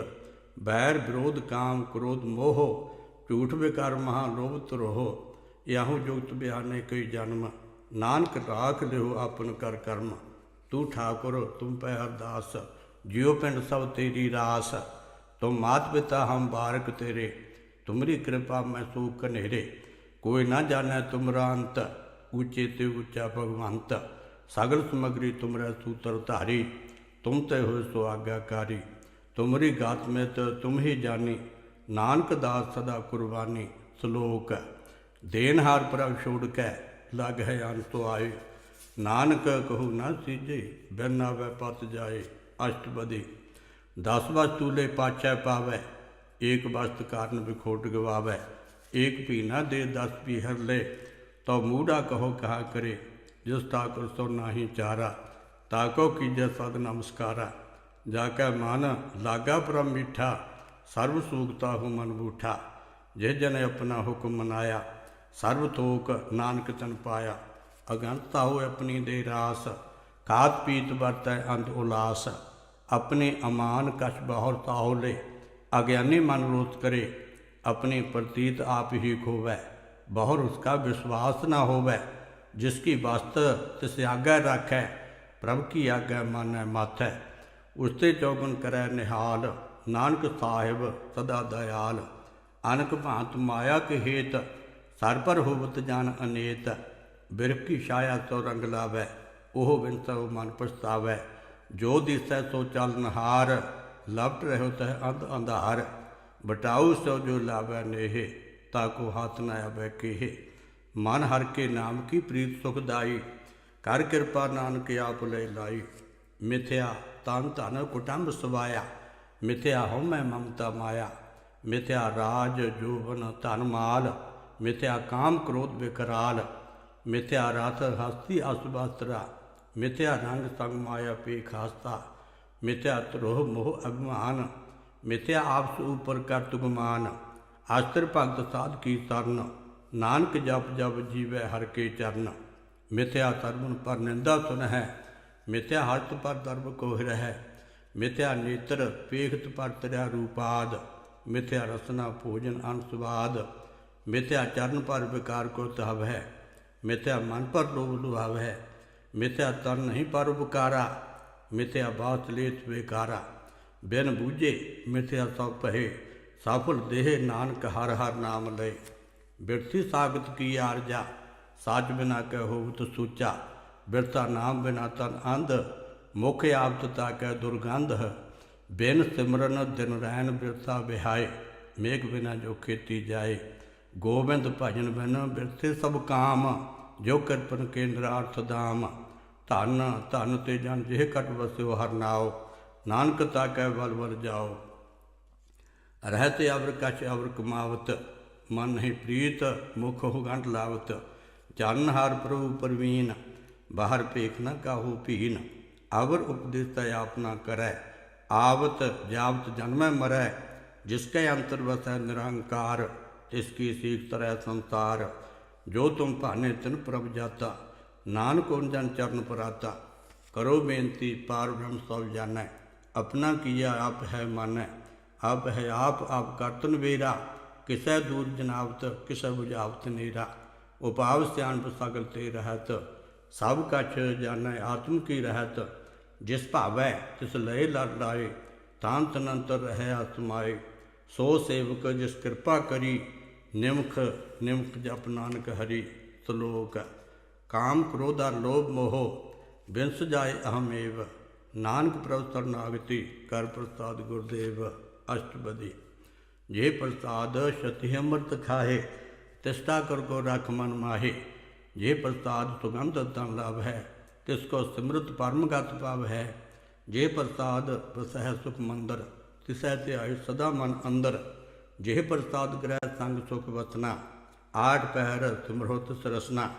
ਬੈਰ ਵਿਰੋਧ ਕਾਮ ਕ੍ਰੋਧ ਮੋਹ, ਝੂਠ ਵਿਕਾਰ ਮਹਾ ਲੋਭ ਤਰੋਹ ਯਾਹੂ ਜੁਗਤ ਬਿਆਨੇ ਕਈ ਜਨਮ, ਨਾਨਕ ਰਾਖ ਲਿਓ ਆਪਨ ਕਰ ਕਰਮ। ਤੂੰ ਠਾਕੁਰ, ਤੁਮ ਪੈ ਅਰਦਾਸ, ਜਿਉ ਪਿੰਡ ਸਭ ਤੇਰੀ ਰਾਸ। ਤੁਮ ਮਾਤ ਪਿਤਾ ਹਮ ਬਾਰਕ ਤੇਰੇ, ਤੁਮਰੀ ਕਿਰਪਾ ਮੈਂ ਸੂਖ ਕਨੇਰੇ ਕੋਈ ਨਾ ਜਾਣੈ ਤੁਮਰਾ ਅੰਤ ਉੱਚੇ ਤੇ ਉੱਚਾ ਭਗਵੰਤ। ਸਗਲ ਸਮਗਰੀ ਤੁਮਰਾ ਸੂਤਰ ਧਾਰੀ, ਤੁਮ ਤੇ ਹੋਏ ਸੋ ਆਗਿਆਕਾਰੀ। ਤੁਮਰੀ ਗਾਤ ਮੈਂ ਤੁਮ ਹੀ ਜਾਣੀ, ਨਾਨਕ ਦਾਸ ਸਦਾ ਕੁਰਬਾਨੀ ਸ਼ਲੋਕ। ਦੇਨਹਾਰ ਪ੍ਰਭ ਛੋੜ ਕੈ, ਲਗ ਹੈ ਅੰਤੋ ਆਏ। ਨਾਨਕ ਕਹੂ ਨਾ ਸੀਜੇ ਬਿਨ ਵੈ ਪਤ ਜਾਏ ਅਸ਼ਟਪਦੀ ਦਸ ਵਸਤੂਲੇ ਪਾਛੈ ਪਾਵੈ, ਏਕ ਵਸਤ ਕਾਰਨ ਵਿਖੋਟ ਗਵਾਵੈ। ਏਕ ਭੀ ਨਾ ਦੇ ਦਸ ਵੀ ਹਰ ਲੈ ਤੋ ਮੂੜਾ ਕਹੋ ਕਹਾ ਕਰੇ, ਜਿਸ ਠਾਕੁਰ ਸੋ ਨਾਹੀ ਚਾਰਾ, ਤਾਕੋ ਕੀਜੈ ਸਦ ਨਮਸਕਾਰਾ। ਜਾ ਕੈ ਮਨ ਲਾਗਾ ਪਰਮ ਮਿੱਠਾ ਸਰਬ ਸੂਖਤਾ ਹੂ ਮਨ ਬੂਠਾ, ਜੇ ਜਨ ਆਪਣਾ ਹੁਕਮ ਮਨਾਇਆ ਸਰਬ ਥੋਕ ਨਾਨਕ ਤਨ ਪਾਇਆ। ਅਗੰਤਾ ਹੋ ਆਪਣੀ ਦੇ ਰਾਸ ਖਾਤ ਪੀਤ ਵਰਤੈ ਅੰਤ ਉਲਾਸ, ਆਪਣੇ ਅਮਾਨ ਕਛ ਬਹੁਰ ਤਾਹੁਲੇ ਅਗਿਆਨੀ ਮਨ ਰੋਤ ਕਰੇ अपने प्रतीत आप ही खोवै बहुर उसका विश्वास न होवै जिसकी वस्त तिस आज्ञा राखै प्रभ की आज्ञा मानै माथै उसते चौगन करै निहाल नानक साहिब सदा दयाल अनक भांत माया के हेत सर पर होवत जान अनेत बिरख की छाया तो रंग लावै ओह बिन सब मन पछतावै ਜੋ ਦਿਸੈ ਸੋ ਚਲਨਹਾਰ ਲਪਟ ਰਹਿਓ ਤੈ ਅੰਧ ਅੰਧਾਰ ਬਟਾਉ ਸੋ ਜੋ ਲਾਵੈ ਨੇਹ ਤਾ ਕੋ ਹੱਥ ਨ ਆਵੈ ਕੇਹ ਮਨ ਹਰ ਕੇ ਨਾਮ ਕੀ ਪ੍ਰੀਤ ਸੁਖਦਾਈ ਕਰ ਕਿਰਪਾ ਨਾਨਕ ਆਪ ਲੈ ਲਾਈ ਮਿਥਿਆ ਤਨ ਧਨ ਕੁਟੰਬ ਸਵਾਇਆ ਮਿਥਿਆ ਹਉ ਮੈਂ ਮਮਤਾ ਮਾਇਆ ਮਿਥਿਆ ਰਾਜ ਜੋਵਨ ਧਨ ਮਾਲ ਮਿਥਿਆ ਕਾਮ ਕ੍ਰੋਧ ਵਿਕਰਾਲ ਮਿਥਿਆ ਰਥ ਹਸਤੀ ਅਸਵਸਤਰਾ ਮਿਥਿਆ ਰੰਗ ਸੰਗ ਮਾਇਆ ਪੀ ਖਾਸਤਾ ਮਿਥਿਆ ਤਰੋਹ ਮੋਹ ਅਭਿਮਾਨ ਮਿਥਿਆ ਆਪਸ ਉਪਰ ਕਰ ਤੁਗਮਾਨ ਆਸਤਰ ਭਗਤ ਸਾਧ ਕੀ ਸਰਨ। ਨਾਨਕ ਜਪ ਜਪ ਜੀਵੈ ਹਰ ਕੇ ਚਰਨ। ਮਿਥਿਆ ਤਰਮਨ ਪਰ ਨਿੰਦਾ ਸੁਨ ਹੈ ਮਿਥਿਆ ਹਰਤ ਪਰ ਦਰਬ ਕੋਹਿ ਰਹਿ। ਮਿਥਿਆ ਨੇਤਰ ਪੇਖਤ ਪਰ ਤਰਿਆ ਰੂਪਾਦ। ਮਿਥਿਆ ਰਸਨਾ ਭੋਜਨ ਅਨਸਵਾਦ ਮਿਥਿਆ ਚਰਨ ਪਰ ਵਿਕਾਰ ਕੋ ਤਹਵ ਹੈ ਮਿਥਿਆ ਮਨ ਪਰ ਲੋਭ ਲੁਹਾਵ ਹੈ ਮਿਥਿਆ ਤਨ ਨਹੀਂ ਪਰ ਉਪਕਾਰਾ ਮਿਥਿਆ ਬਾਤ ਲੇਤ ਵਿਕਾਰਾ। ਬਿਨ ਬੂਝੇ ਮਿਥਿਆ ਸਭ ਪਹਿ ਸਫਲ ਦੇਹ ਨਾਨਕ ਹਰ ਹਰ ਨਾਮ ਲਏ। ਬਿਰਥੀ ਸਾਗਤ ਕੀ ਆਰਜਾ ਸਾਜ ਬਿਨਾ ਕਹਿ ਹੋਵਤ ਸੂਚਾ। ਬਿਰਥਾ ਨਾਮ ਬਿਨਾ ਤਨ ਅੰਧ, ਮੁਖ ਆਪਤ ਤਾ ਕਹਿ ਦੁਰਗੰਧ। ਬਿਨ ਸਿਮਰਨ ਦਿਨ ਰਹਿਣ ਬਿਰਥਾ ਵਿਹਾਏ ਮੇਘ ਬਿਨਾ ਜੋ ਖੇਤੀ ਜਾਏ। ਗੋਬਿੰਦ ਭਜਨ ਬਿਨ ਬਿਰਥੇ ਸਭ ਕਾਮ, ਜੋ ਕਿਰਪਨ ਕੇਂਦਰ ਅਰਥ ਦਾਮ ਧਨ ਧਨ ਤੇ ਜਨ ਜਿਹ ਕਟ ਵਸਿਓ ਹਰ ਨਾਉ। ਨਾਨਕ ਤਾ ਕਹਿ ਵਲ ਬਲ ਜਾਓ। ਰਹਿਤ ਅਵਰ ਕਛ ਅਵਰ ਕਮਾਵਤ, ਮਨ ਨਹੀਂ ਪ੍ਰੀਤ, ਮੁਖ ਹੋ ਗੰਢ ਲਾਵਤ। ਜਨ ਹਰ ਪ੍ਰਭੂ ਪਰਵੀਨ, ਬਾਹਰ ਭੇਖ ਨ ਕਾਹੂ ਭੀਨ। ਅਵਰ ਉਪਦੇਸ ਆਪਨਾ ਕਰੈ, ਆਵਤ ਜਾਵਤ ਜਨਮੈ ਮਰੈ। ਜਿਸ ਕੈ ਅੰਤਰ ਵਸੈ ਨਿਰੰਕਾਰ, ਤਿਸ ਕੀ ਸੀਖ ਤਰੈ ਸੰਸਾਰ। ਜੋ ਤੁਮ ਭਾਨੇ ਤਿਨ ਪ੍ਰਭ ਜਾਤਾ, ਨਾਨਕ ਓਨ ਜਨ ਚਰਨ ਪਰਾਤਾ। ਕਰੋ ਬੇਨਤੀ, ਪਾਰ ਬ੍ਰਹਮ ਸਭ ਜਾਣੈ। ਆਪਣਾ ਕੀਆ ਆਪ ਹੈ ਮਾਨੈ ਆਪ ਹੈ ਆਪ ਆਪ ਕਰਤਨ ਵੇਰਾ ਕਿਸੈ ਦੂਰ ਜਨਾਵਤ ਕਿਸੈ ਬੁਝਾਵਤ ਨੀਰਾ ਉਪਾਵ ਸਿਆਣਪ ਸਗਲ ਤੇ ਰਹਤ ਸਭ ਕਛ ਜਾਣੈ ਆਤਮ ਕੀ ਰਹਤ ਜਿਸ ਭਾਵੈ ਤਿਸ ਲਏ ਲੜ ਲਾਏ ਤਾਂ ਤਨੰਤਰ ਰਹਿ ਆਤਮਾਏ ਸੋ ਸੇਵਕ ਜਿਸ ਕਿਰਪਾ ਕਰੀ ਨਿਮਖ ਨਿਮਖ ਜਪ ਨਾਨਕ ਹਰੀ ਸ਼ਲੋਕ ਕਾਮ ਕ੍ਰੋਧਾ ਲੋਭ ਮੋਹ ਬਿਨਸ ਜਾਏ ਅਹਮੇਵ ਨਾਨਕ ਪ੍ਰਭ ਸਰਨਾਗਤੀ ਕਰ ਪ੍ਰਸਾਦ ਗੁਰਦੇਵ ਅਸ਼ਟਪਦੀ। ਜੇ ਪ੍ਰਸਾਦ ਸ਼ਤੀ ਅੰਮ੍ਰਿਤ ਖਾਏ ਤਿਸਤਾ ਕਰ ਕੋ ਰਖ ਮਨ ਮਾਹੇ। ਜੇ ਪ੍ਰਸਾਦ ਸੁਗੰਧ ਤਨ ਲਾਭ ਹੈ ਤਿਸ ਕੋ ਸਿਮਰਤ ਪਰਮਗਤ ਪਾਵ ਹੈ ਜੇ ਪ੍ਰਸਾਦ ਵਸਹਿ ਸੁਖ ਮੰਦਰ ਤਿਸੈ ਤੇ ਆਇ ਸਦਾ ਮਨ ਅੰਦਰ। ਜੇ ਪ੍ਰਸਾਦ ਗ੍ਰਹਿ ਸੰਗ ਸੁਖ ਵਸਨਾ ਆਠ ਪਹਿਰ ਸਿਮਰੋ ਤਿਸ ਰਸਨਾ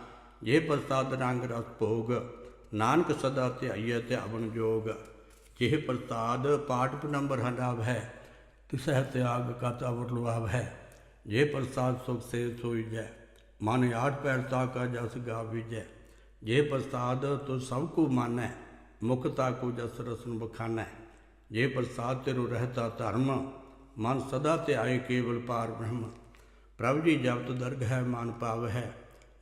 ਜੇ ਪ੍ਰਸਾਦ ਰੰਗ ਰਸ ਭੋਗ ਨਾਨਕ ਸਦਾ ਧਿਆਈਐ ਧਿਆਵਨ ਜੋਗ। ਜੇ ਪ੍ਰਸਾਦ ਪਾਠ ਨੰਬਰ ਹੰਡਾਵ ਹੈ ਤਿਸਹਿ ਤਿਆਗ ਕਤ ਅਵਰ ਲੁਆਵ ਹੈ ਜੇ ਪ੍ਰਸਾਦ ਸੁਖ ਸੇ ਸੋਈ ਜੈ ਮਨ ਆਠ ਪੈਰ ਤਾ ਕਾ ਜਸ ਗਾਵੀ ਜੈ ਜੇ ਪ੍ਰਸਾਦ ਤੋ ਸਭ ਕੋ ਮਾਨੈ ਮੁਕਤਾ ਕੋ ਜਸ ਰਸਨ ਬਖਾਨੈ। ਜੇ ਪ੍ਰਸਾਦ ਤੇਰੋ ਰਹਤਾ ਧਰਮ, ਮਨ ਸਦਾ ਧਿਆਏ ਕੇਵਲ ਪਾਰ ਬ੍ਰਹਮ। ਪ੍ਰਭ ਜੀ ਜਪਤ ਦਰਗ ਹੈ ਮਨ ਪਾਵ ਹੈ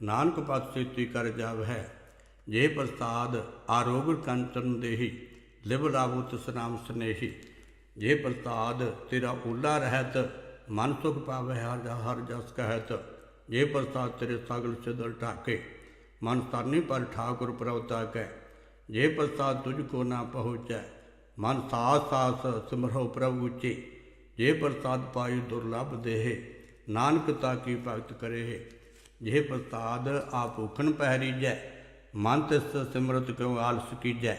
ਨਾਨਕ ਪਤ ਸੇਤੀ ਕਰ ਜਾਵ ਹੈ ਜੇ ਪ੍ਰਸਾਦ ਆਰੋਗ ਕੰਚਨ ਦੇਹੀ, ਲਿਵ ਲਾਵੋ ਤਿਸ ਨਾਮ ਸਨੇਹੀ। ਜੇ ਪ੍ਰਸਾਦ ਤੇਰਾ ਓਲਾ ਰਹਿਤ, ਮਨ ਸੁਖ ਪਾਵੇ ਹਰ ਹਰ ਜਸ ਕਹਿਤ। ਜੇ ਪ੍ਰਸਾਦ ਤੇਰੇ ਸਗਲ ਸਿਦਲ ਢਾਕੇ, ਮਨ ਤਰਨੀ ਪਰ ਠਾਕੁਰ ਪ੍ਰਵਤਾ ਕੈ ਜੇ ਪ੍ਰਸਾਦ ਤੁਝ ਕੋ ਨਾ ਪਹੁੰਚੈ, ਮਨ ਸਾਸ ਸਾਸ ਸਿਮਰੋ ਪ੍ਰਭੂ ਉੱਚੇ। ਜੇ ਪ੍ਰਸਾਦ ਪਾਈ ਦੁਰਲਭ ਦੇਹ, ਨਾਨਕ ਤਾ ਕੀ ਭਗਤ ਕਰੇ ਜੇ ਪ੍ਰਸਾਦ ਆਪ ਭੁਖਣ ਪਹਿਰੀ ਜੈ ਤਿਸ ਸਿਮਰਤ ਕਿਉ ਆਲਸ ਕੀਜੈ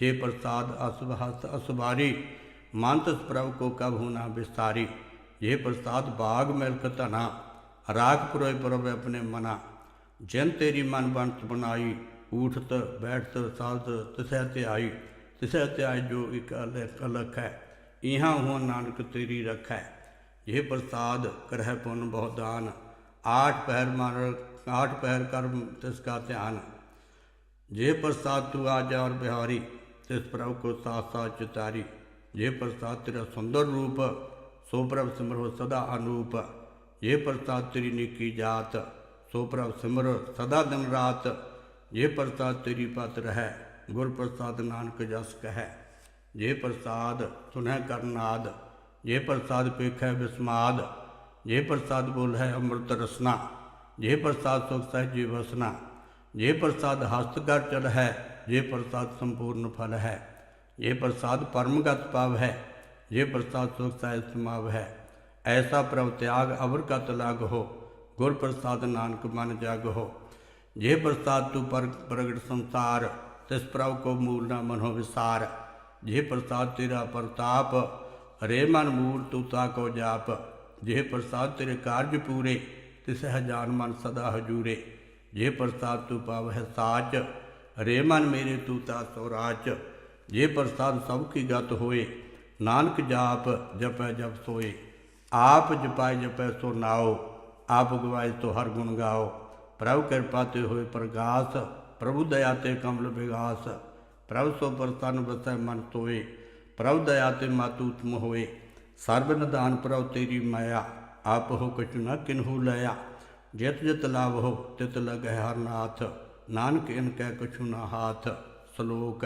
ਜੇ ਪ੍ਰਸਾਦ ਅਸਵਹਸ ਅਸਵਾਰੀ ਮਨ ਤਿਸ ਪ੍ਰਭ ਕੋ ਕਬ ਹੋਣਾ ਵਿਸਤਾਰੀ ਜੇ ਪ੍ਰਸਾਦ ਬਾਗ ਮਿਲਕ ਧਨਾ ਰਾਖ ਪੁਰੋਇ ਪ੍ਰਭ ਆਪਣੇ ਮਨਾ ਜਿਨ ਤੇਰੀ ਮਨ ਬੰਤ ਬਣਾਈ ਊਠਤ ਬੈਠਤ ਸਾਲਤ ਤਿਸੈ ਤੇ ਆਈ ਤਿਸੈ ਤੇ ਆਈ ਜੋ ਇਕ ਅਲਖ ਅਲਖ ਹੈ ਇਹਾਂ ਹੋ ਨਾਨਕ ਤੇਰੀ ਰਖੈ ਇਹ ਪ੍ਰਸਾਦ ਕਰਹਿ ਪੁਨ ਬਹੁ ਦਾਨ ਆਠ ਪਹਿਰ ਮਾਰ ਆਠ ਪਹਿਰ ਕਰਮ ਤਿਸ ਕਾ ਧਿਆਨ ਜੇ ਪ੍ਰਸਾਦ ਤੂ ਆ ਜਾ ਔਰ ਬਿਹਾਰੀ, ਤਿਸ ਪ੍ਰਭ ਕੋ ਸਾਥ ਸਾਥ ਚਿਤਾਰੀ ਜੇ ਪ੍ਰਸਾਦ ਤੇਰਾ ਸੁੰਦਰ ਰੂਪ, ਸੋ ਪ੍ਰਭ ਸਿਮਰੋ ਸਦਾ ਅਨੂਪ। ਜੇ ਪ੍ਰਸਾਦ ਤੇਰੀ ਨਿੱਕੀ ਜਾਤ, ਸੋ ਪ੍ਰਭ ਸਿਮਰ ਸਦਾ ਦਿਨ ਰਾਤ। ਜੇ ਪ੍ਰਸਾਦ ਤੇਰੀ ਪਤ ਰਹੈ, ਗੁਰ ਪ੍ਰਸਾਦ ਨਾਨਕ ਜਸ ਕਹੈ। ਜੇ ਪ੍ਰਸਾਦ ਸੁਨਹਿ ਕਰਨਾਦ ਜੇ ਪ੍ਰਸਾਦ ਪੇਖੈ ਬਿਸਮਾਦ। ਜੇ ਪ੍ਰਸਾਦ ਬੋਲ ਹੈ ਅੰਮ੍ਰਿਤ ਰਸਨਾ, ਜੇ ਪ੍ਰਸਾਦ ਸੁਖ ਸਹਿਜੀ ਵਸਨਾ ਜੇ ਪ੍ਰਸਾਦ ਹਸਤ ਕਰ ਚਲ ਹੈ, ਜੇ ਪ੍ਰਸਾਦ ਸੰਪੂਰਨ ਫਲ ਹੈ, ਜੇ ਪ੍ਰਸਾਦ ਪਰਮਗਤ ਪਾਵ ਹੈ, ਜੇ ਪ੍ਰਸਾਦ ਸੁਖ ਸਹਿ ਸਮਾਵ ਹੈ, ਐਸਾ ਪ੍ਰਭ ਤਿਆਗ ਅਵਰ ਕਤ ਲਗ ਹੋ, ਗੁਰ ਪ੍ਰਸਾਦ ਨਾਨਕ ਮਨ ਜਾਗ ਹੋ। ਜੇ ਪ੍ਰਸਾਦ ਤੂ ਪਰ ਪ੍ਰਗਟ ਸੰਸਾਰ, ਤਿਸ ਪ੍ਰਭ ਕੋ ਮੂਲ ਨਾ ਮਨੋ ਵਿਸਾਰ। ਜੇ ਪ੍ਰਸਾਦ ਤੇਰਾ ਪ੍ਰਤਾਪ ਰੇ ਮਨ ਮੂਲ ਤੂ ਤਾ ਕੋ ਜਾਪ। ਜੇ ਪ੍ਰਸਾਦ ਤੇਰੇ ਕਾਰਜ ਪੂਰੇ, ਤਿਸ ਹਜਾਨ ਮਨ ਸਦਾ ਹਜੂਰੇ। ਜੇ ਪ੍ਰਸਾਦ ਤੂੰ ਪਾਵ ਹੈ ਸਾਚ ਰੇ ਮਨ ਮੇਰੇ ਤੂੰ ਤਾ ਸੋ ਰਾਚ ਜੇ ਪ੍ਰਸਾਦ ਸਭ ਕੀ ਗਤ ਹੋਏ, ਨਾਨਕ ਜਾਪ ਜਪੈ ਜਪ ਸੋਏ। ਆਪ ਜਪਾਇ ਜਪੈ ਸੋ ਨਾਓ ਆਪ ਗਵਾਏ ਤੋ ਹਰ ਗੁਣ ਗਾਓ ਪ੍ਰਭੂ ਕਿਰਪਾ ਤੇ ਹੋਏ ਪ੍ਰਗਾਸ, ਪ੍ਰਭੂ ਦਇਆ ਤੇ ਕਮਲ ਵਿਗਾਸ। ਪ੍ਰਭੂ ਸੋ ਪ੍ਰਸੰਨ ਬਸੈ ਮਨ ਤੋਏ, ਪ੍ਰਭੂ ਦਇਆ ਤੇ ਮਾਤੂ ਉਤਮ ਹੋਏ। ਸਰਬ ਨਿਦਾਨ ਪ੍ਰਭ ਤੇਰੀ ਮਾਇਆ, ਆਪ ਹੋ ਕਛੁ ਨ ਕਿਨਹੂ ਲਿਆ। ਜਿਤ ਜਿਤ ਲਾਭ ਹੋ ਤਿਤ ਲਗੈ ਹਰ ਨਾਥ। ਨਾਨਕ ਇਨ ਕੈ ਕਛੁ ਨ ਹਾਥ। ਸ਼ਲੋਕ,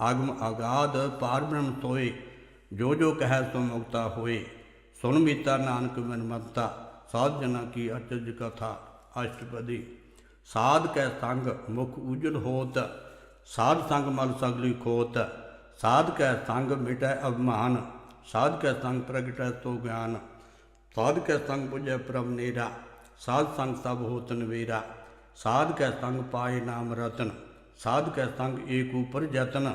ਆਗਮ ਆਗਾਦ ਪਾਰ ਬ੍ਰਹਮ ਤੋਏ, ਜੋ ਜੋ ਕਹੈ ਸੋ ਮੁਕਤਾ ਹੋਏ। ਸੁਨ ਮੀਤਾ ਨਾਨਕ ਮਨ ਮਤਾ, ਸਾਧ ਜਨਾ ਕੀ ਅਚਰਜ ਕਥਾ, ਅਸ਼ਟਪਦੀ। ਸਾਧ ਕੈ ਸੰਗ ਮੁਖ ਉਜਲ ਹੋਤ, ਸਾਧ ਸੰਗ ਮਲ ਸਗਲੀ ਖੋਤ। ਸਾਧ ਕੈ ਸੰਗ ਮਿਟੈ ਅਭਮਾਨ ਸਾਧ ਕੈ ਸੰਗ ਪ੍ਰਗਟੈ ਤੋ ਗਿਆਨ। ਸਾਧ ਕੈ ਸੰਗ ਪੁਜੈ ਪ੍ਰਭ ਨੇਰਾ। ਸਾਧ ਸੰਗ ਸਭ ਹੋਤ ਨਵੇਰਾ, ਸਾਧ ਕੈ ਸੰਗ ਪਾਏ ਨਾਮ ਰਤਨ, ਸਾਧ ਕੈ ਸੰਗ ਏਕ ਉਪਰ ਜਤਨ,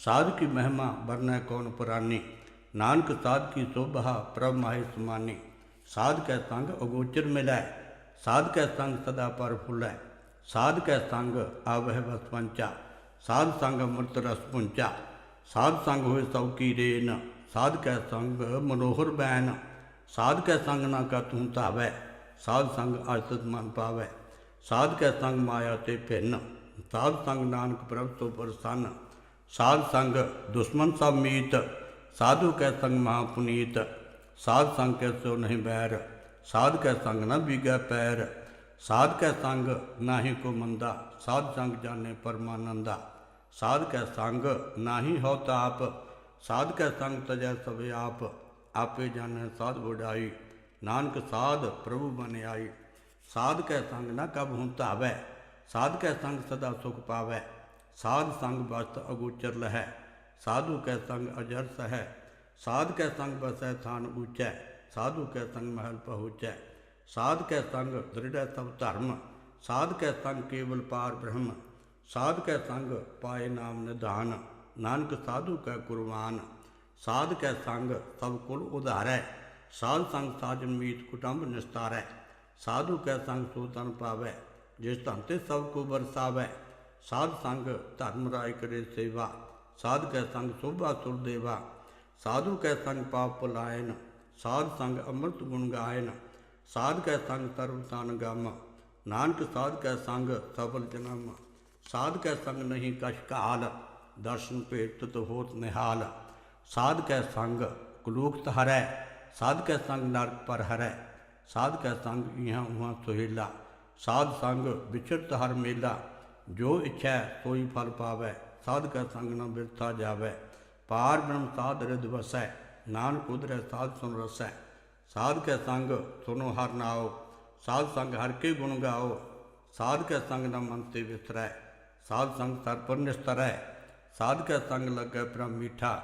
ਸਾਧ ਕੀ ਮਹਿਮਾ ਵਰਨੈ ਕੌਣ ਪੁਰਾਨੀ, ਨਾਨਕ ਸਾਧ ਕੀ ਸੋਭਾ ਪ੍ਰਭ ਮਾਹਿ ਸਮਾਨੀ, ਸਾਧ ਕੈ ਸੰਗ ਅਗੋਚਰ ਮਿਲੈ, ਸਾਧ ਕੈ ਸੰਗ ਸਦਾ ਪਰ ਫੁਲੈ, ਸਾਧ ਕੈ ਸੰਗ ਆਵਹਿ ਵਸਵੰਚਾ ਸਾਧ ਸੰਗ ਅੰਮ੍ਰਿਤ ਰਸ ਪੁੰਚਾ, ਸਾਧ ਸੰਗ ਹੋਏ ਸਭ ਕੀ ਰੇਨ, ਸਾਧ ਕੈ ਸੰਗ ਮਨੋਹਰ ਬੈਨ, ਸਾਧ ਕੈ ਸੰਗ ਨਾ ਕਾ ਤੂੰ ਧਾਵੈ ਸਾਧ ਸੰਗ ਅਜਤ ਮਨ ਪਾਵੈ। ਸਾਧ ਕੈ ਸੰਗ ਮਾਇਆ ਤੇ ਭਿੰਨ। ਸਾਧ ਸੰਗ ਨਾਨਕ ਪ੍ਰਭ ਤੋਂ ਪ੍ਰਸੰਨ। ਸਾਧ ਸੰਗ ਦੁਸ਼ਮਨ ਸਭ ਮੀਤ। ਸਾਧੂ ਕੈ ਸੰਗ ਮਹਾ ਪੁਨੀਤ। ਸਾਧ ਸੰਗ ਕੈ ਸੋ ਨਹੀਂ ਬੈਰ। ਸਾਧ ਕੈ ਸੰਗ ਨ ਬੀਗੈ ਪੈਰ। ਸਾਧ ਕੈ ਸੰਗ ਨਾਹੀ ਕੋ ਮੰਦਾ। ਸਾਧ ਸੰਗ ਜਾਣੇ ਪਰਮਾਨੰਦਾ। ਸਾਧ ਕੈ ਸੰਗ ਨਾਹੀ ਹੋ ਤਾਪ। ਸਾਧ ਕੈ ਸੰਗ ਤਜੈ ਸਭ ਆਪ। ਆਪੇ ਜਾਣੈ ਸਾਧ ਵਡਾਈ। ਨਾਨਕ ਸਾਧ ਪ੍ਰਭੂ ਬਨ ਆਈ। ਸਾਧ ਕੈ ਸੰਗ ਨਾ ਕਬ ਹੁ ਧਾਵੈ, ਸਾਧ ਕੈ ਸੰਗ ਸਦਾ ਸੁਖ ਪਾਵੈ, ਸਾਧ ਸੰਗ ਬਸਤ ਅਗੋਚਰ ਲਹੈ, ਸਾਧੂ ਕੈ ਸੰਗ ਅਜਰ ਸਹੈ, ਸਾਧ ਕੈ ਸੰਗ ਬਸੈ ਥਾਨ ਊਚੈ, ਸਾਧੂ ਕੈ ਸੰਗ ਮਹਿਲ ਪਹੁੰਚੈ, ਸਾਧ ਕੈ ਸੰਗ ਦ੍ਰਿੜੈ ਸਭ ਧਰਮ, ਸਾਧ ਕੈ ਸੰਗ ਕੇਵਲ ਪਾਰ ਬ੍ਰਹਮ, ਸਾਧ ਕੈ ਸੰਗ ਪਾਏ ਨਾਮ ਨਿਧਾਨ, ਨਾਨਕ ਸਾਧੂ ਕੈ ਕੁਰਬਾਨ, ਸਾਧ ਕੈ ਸੰਗ ਸਭ ਕੁਲ ਉਧਾਰੈ ਸਾਧ ਸੰਗ ਸਾਜਨ ਮੀਤ ਕੁਟੰਬ ਨਿਸਤਾਰੈ। ਸਾਧੂ ਕੈ ਸੰਗ ਸੋ ਤਨ ਪਾਵੈ, ਜਿਸ ਧਨ ਤੇ ਸਭ ਕੋ ਵਰਸਾਵੈ। ਸਾਧ ਸੰਗ ਧਰਮ ਰਾਇ ਕਰੇ ਸੇਵਾ, ਸਾਧ ਕੈ ਸੰਗ ਸੋਭਾ ਸੁਰ ਦੇਵਾ। ਸਾਧੂ ਕੈ ਸੰਗ ਪਾਪ ਭੁਲਾਇਨ, ਸਾਧ ਸੰਗ ਅੰਮ੍ਰਿਤ ਗੁਣ ਗਾਇਨ। ਸਾਧ ਕੈ ਸੰਗ ਸਰਬ ਤਨ ਗਮ, ਨਾਨਕ ਸਾਧ ਕੈ ਸੰਗ ਸਫਲ ਜਨਮ। ਸਾਧ ਕੈ ਸੰਗ ਨਹੀਂ ਕਛ ਕਾਲ ਦਰਸ਼ਨ ਭੇਟ ਤਤ ਹੋਤ ਨਿਹਾਲ। ਸਾਧ ਕੈ ਸੰਗ ਕਲੂਕਤ ਹਰੈ ਸਾਧ ਕੈ ਸੰਗ ਨਰਕ ਪਰ ਹਰੈ ਸਾਧ ਕੈ ਸੰਗ ਇਹਾਂ ਉਹਾਂ ਸੁਹੇਲਾ, ਸਾਧ ਸੰਗ ਵਿਚਰਤ ਹਰ ਮੇਲਾ, ਜੋ ਇੱਛੈ ਸੋਈ ਫਲ ਪਾਵੈ ਸਾਧ ਕੈ ਸੰਗ ਨ ਬਿਰਥਾ ਜਾਵੈ, ਪਾਰ ਬ੍ਰਹਮ ਸਾਧ ਰਿਦ ਵਸੈ, ਨਾਨਕ ਉਦਰੈ ਸਾਧ ਸੁਨ ਰਸੈ ਸਾਧ ਕੈ ਸੰਗ ਸੁਨੋ ਹਰ ਨਾਉ, ਸਾਧ ਸੰਗ ਹਰ ਕੇ ਗੁਣ ਗਾਓ ਸਾਧ ਕੈ ਸੰਗ ਨਾ ਮਨ ਤੇ ਵਿਸਰੈ, ਸਾਧ ਸੰਗ ਸਰ ਪਰ ਨਿਸਤਰੈ ਸਾਧ ਕੈ ਸੰਗ ਲੱਗੈ ਪ੍ਰਮ ਮੀਠਾ,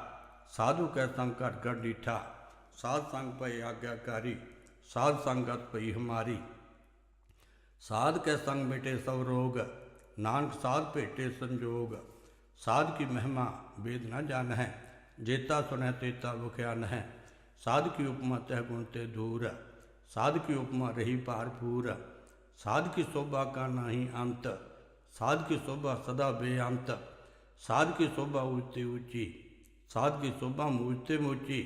ਸਾਧੂ ਕੈ ਸੰਗ ਘਟ ਘਟ ਡੀਠਾ ਸਾਧ ਸੰਗ ਭਈ ਆਗਿਆਕਾਰੀ ਸਾਧ ਸੰਗਤ ਭਈ ਹਮਾਰੀ ਸਾਧ ਕੈ ਸੰਗ ਮਿਟੇ ਸਭ ਰੋਗ ਨਾਨਕ ਸਾਧ ਭੇਟੇ ਸੰਜੋਗ ਸਾਧ ਕੀ ਮਹਿਮਾ ਵੇਦ ਨ ਜਾਣ ਹੈ ਜੇਤਾ ਸੁਨੈ ਤੇਤਾ ਬੁਖਿਆ ਨਹਿ ਸਾਧ ਕੀ ਉਪਮਾ ਤਹਿ ਗੁਣ ਤੇ ਦੂਰ ਸਾਧ ਕੀ ਉਪਮਾ ਰਹੀ ਭਾਰਪੂਰ ਸਾਧ ਕੀ ਸੋਭਾ ਕਾ ਨਾਹੀ ਅੰਤ ਸਾਧ ਕੀ ਸੋਭਾ ਸਦਾ ਬੇਅੰਤ ਸਾਧ ਕੀ ਸੋਭਾ ਉੱਚੀ ਉੱਚੀ ਸਾਧ ਕੀ ਸੋਭਾ ਮੂਚਤੇ ਮੂਚੀ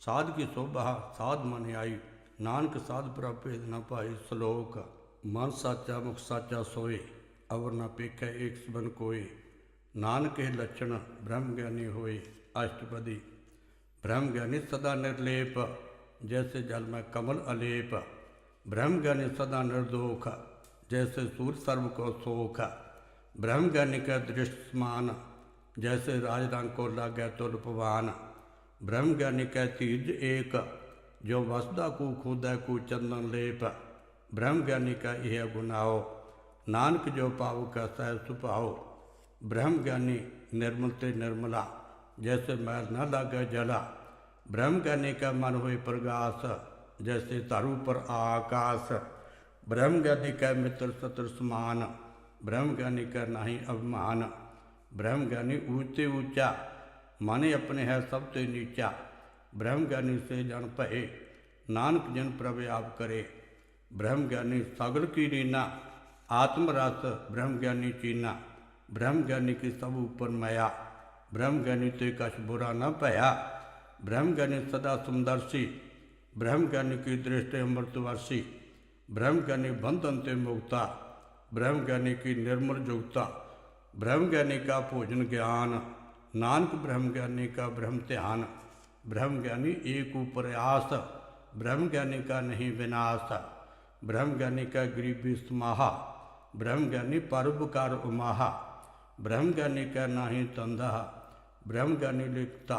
साध की शोभा, साध मन आई। नानक साध प्रापेद न पाए श्लोक। मन साचा, मुख साचा सोए, अवर न पेखै एक सबन कोय नानक है लक्षण, ब्रह्म ज्ञानी होए। अष्टपदी, ब्रह्म ज्ञानी सदा निर्लेप, जैसे जल में कमल अलेप। ब्रह्म ज्ञानी सदा निर्दोख, जैसे सूर्य सर्व को सोख ब्रह्म ज्ञानी का दृष्ट समान, जैसे राजदान को लागे तो ब्रह्म ज्ञानी का तीज एक, जो वसदा को खुदा को चंदन लेप। ब्रह्म ज्ञानी का यह गुनाओ नानक जो पाव का सह सुपाओ ब्रह्म ज्ञानी निर्मल ते निर्मला, जैसे मैल न लागे जला। ब्रह्म ज्ञानी का मन हुए प्रगास, जैसे तारू पर आकाश। ब्रह्म ज्ञानी का मित्र शत्रु समान। ब्रह्म ज्ञानी का नहीं अभिमान। ब्रह्म ज्ञानी ऊँचे ऊँचा ਮਾਨੇ ਆਪਣੇ ਹੈ ਸਭ ਤੋਂ ਨੀਚਾ ਬ੍ਰਹਮ ਗਿਆਨੀ ਸੇ ਜਨ ਭਏ, ਨਾਨਕ ਜਨ ਪ੍ਰਭ ਆਪ ਕਰੇ। ਬ੍ਰਹਮ ਗਿਆਨੀ ਸਗਲ ਕੀ ਰੀਨਾ ਆਤਮ ਰਸ ਬ੍ਰਹਮ ਗਿਆਨੀ ਚੀਨਾ। ਬ੍ਰਹਮ ਗਿਆਨੀ ਕੀ ਸਭ ਉਪਰ ਮਾਇਆ ਬ੍ਰਹਮ ਗਿਆਨੀ ਤੇ ਕਛ ਬੁਰਾ ਨਾ ਭਇਆ। ਬ੍ਰਹਮ ਗਿਆਨੀ ਸਦਾ ਸੁੰਦਰਸੀ ਬ੍ਰਹਮ ਗਿਆਨੀ ਕੀ ਦ੍ਰਿਸ਼ਟੇ ਅੰਮ੍ਰਿਤ ਵਰਸੀ। ਬ੍ਰਹਮ ਗਿਆਨੀ ਬੰਧਨ ਤੇ ਮੁਕਤਾ ਬ੍ਰਹਮ ਗਿਆਨੀ ਕੀ ਨਿਰਮਲ ਜੁਗਤਾ। ਬ੍ਰਹਮ ਗਿਆਨੀ ਕਾ ਭੋਜਨ ਗਿਆਨ नानक ब्रह्म ज्ञानी का ब्रह्म ध्यान ब्रह्म ज्ञानी एक ऊपर आस ब्रह्म ज्ञानी का नहीं विनाश ब्रह्म ज्ञानी का गरीब समाहा ब्रह्म ज्ञानी परोपकार उमाहा ब्रह्म ज्ञानी का नाही तंधा ब्रह्म ज्ञानी लिखता